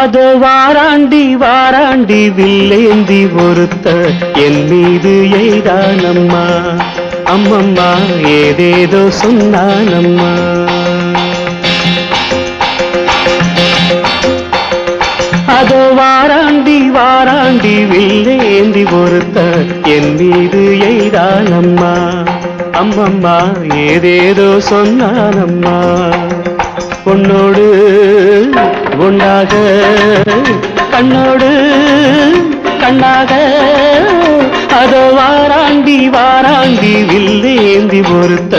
அதோ வாராண்டி வாராண்டி வில்லேந்தி ஒருத்த என் மீது எய்தானம்மா. அம்மம்மா ஏதேதோ சொன்னானம்மா. அதோ வாராண்டி வாராண்டி வில்லேந்தி ஒருத்த என் மீது எய்தானம்மா. அம்மம்மா ஏதேதோ சொன்னானம்மா. உன்னோடு கண்ணாக கண்ணோடு கண்ணாக. அதோ வாராண்டி வாராண்டி வில்லேந்தி ஒருத்த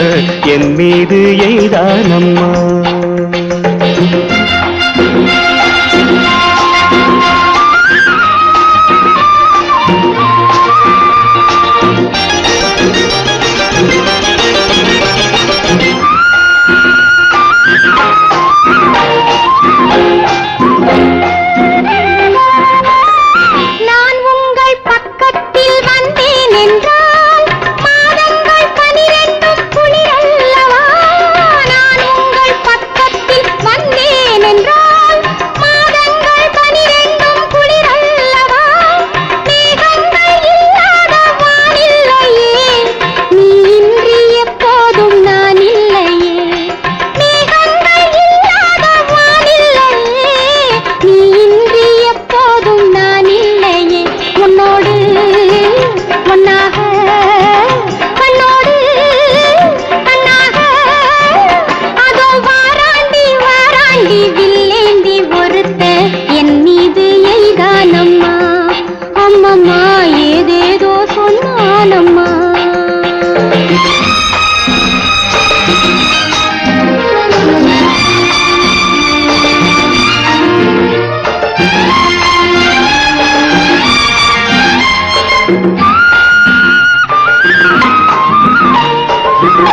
என் மீது எய்தானம்மா.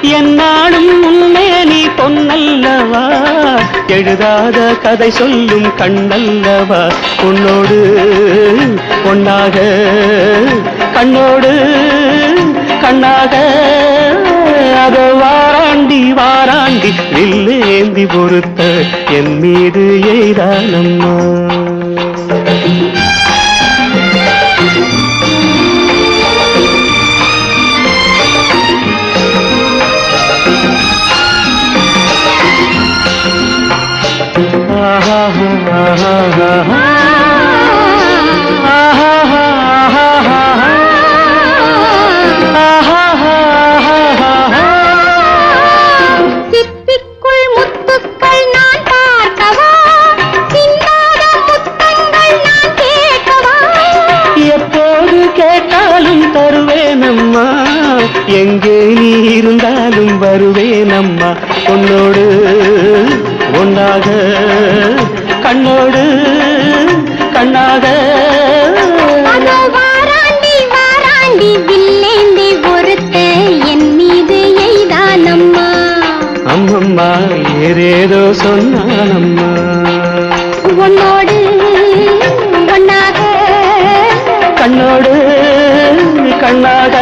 என்னாலும் உன்னே நீ பொன்னல்லவா? எழுதாத கதை சொல்லும் கண்ணல்லவா? உன்னோடு பொன்னாக கண்ணோடு கண்ணாக. அதோ வாராண்டி வாராண்டி வில்லேந்தி பொறுத்த என் மீது எய்தானம்மா. தருவேனம்மா. எங்கே நீ இருந்தாலும் வருவேன் அம்மா உன்னோடு ஒன்றாக கண்ணாக